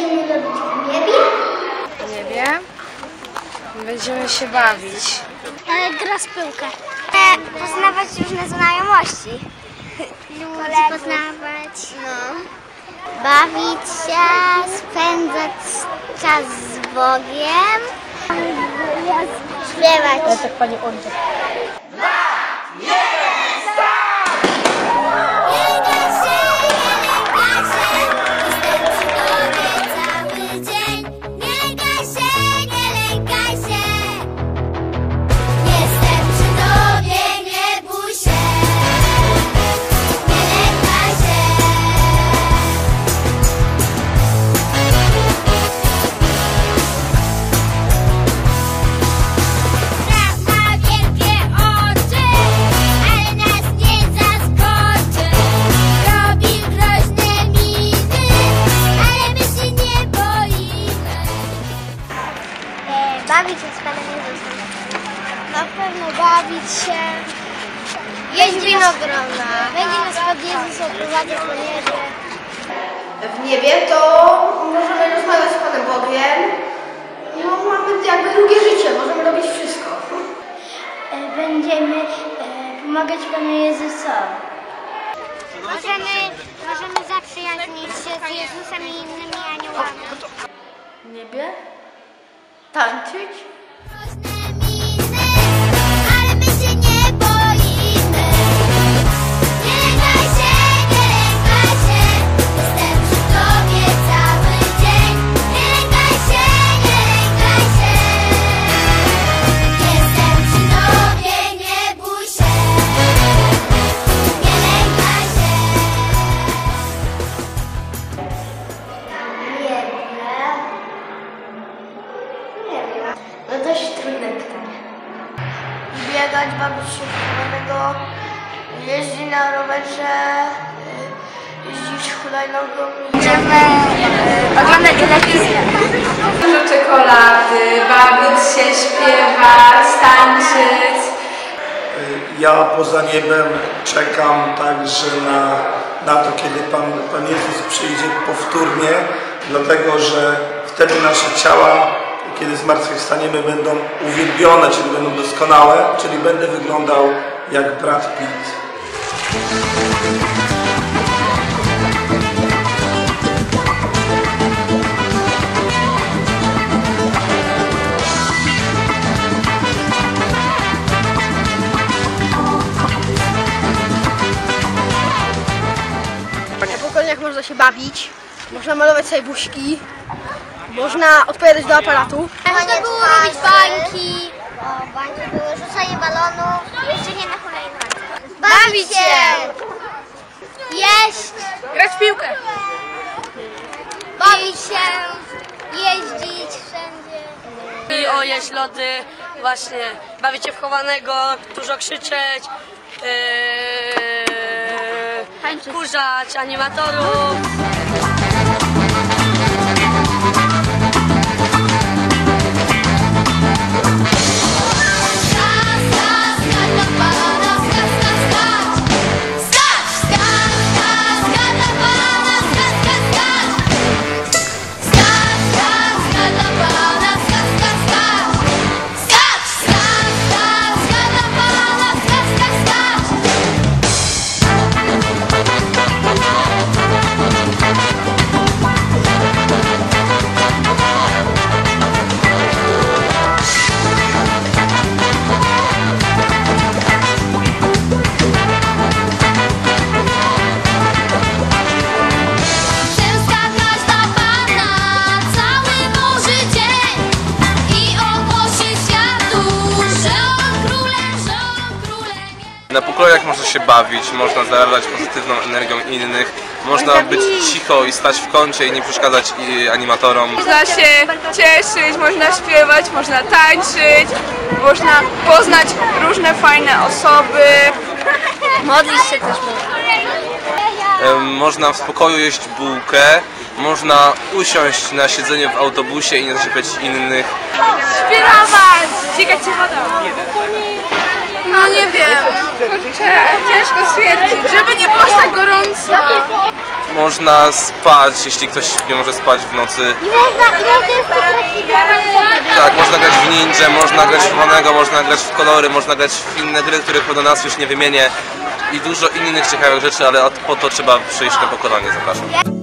będziemy robić w niebie? Nie wiem. Będziemy się bawić. E, gra z piłkę. E, poznawać różne znajomości. Ludzi poznawać. No. Bawić się, spędzać czas z Bogiem. Śpiewać. tak pani Olga. W niebie, to możemy rozmawiać z Panem Bogiem. No, mamy jakby drugie życie, możemy robić wszystko. Będziemy pomagać Panu Jezusowi. Możemy, możemy zaprzyjaźnić się z Jezusem i innymi aniołami. W niebie? Tańczyć? Biegać, bawić się chowanego, jeździć na rowerze, y, jeździć hulajnogą. Będziemy oglądać telewizję. Dużo czekolady, bawić się, śpiewać, tańczyć. Ja poza niebem czekam także na, na to, kiedy Pan, Pan Jezus przyjdzie powtórnie, dlatego że wtedy nasze ciała, kiedy zmartwychwstaniemy, będą uwielbione, czyli będą doskonałe, czyli będę wyglądał jak Brad Pitt. Pokoleniach można się bawić, można malować sobie buźki, można odpowiadać do aparatu. Można było robić bańki. O, bańki były, rzucanie balonów, jeżdżenie na hulajnodze. Bawić się! Jeść, Grać w piłkę. bawić się, jeździć wszędzie. I o jeść lody, właśnie bawić się w chowanego, dużo krzyczeć, yy, kurzać animatorów. Na pokoleniach można się bawić, można zarażać pozytywną energią innych, można być cicho i stać w kącie i nie przeszkadzać i animatorom. Można się cieszyć, można śpiewać, można tańczyć, można poznać różne fajne osoby. Modlić się też można. Można w spokoju jeść bułkę, można usiąść na siedzeniu w autobusie i nie zaczepiać innych. Śpiewać, ścigać się wodą. No nie wiem, kurczę, ciężko stwierdzić, żeby nie było tak gorąco. Można spać, jeśli ktoś nie może spać w nocy. Tak, można grać w ninja, można grać w chowanego, można grać w kolory, można grać w inne gry, których do nas już nie wymienię. I dużo innych ciekawych rzeczy, ale po to trzeba przyjść na pokonanie, zapraszam.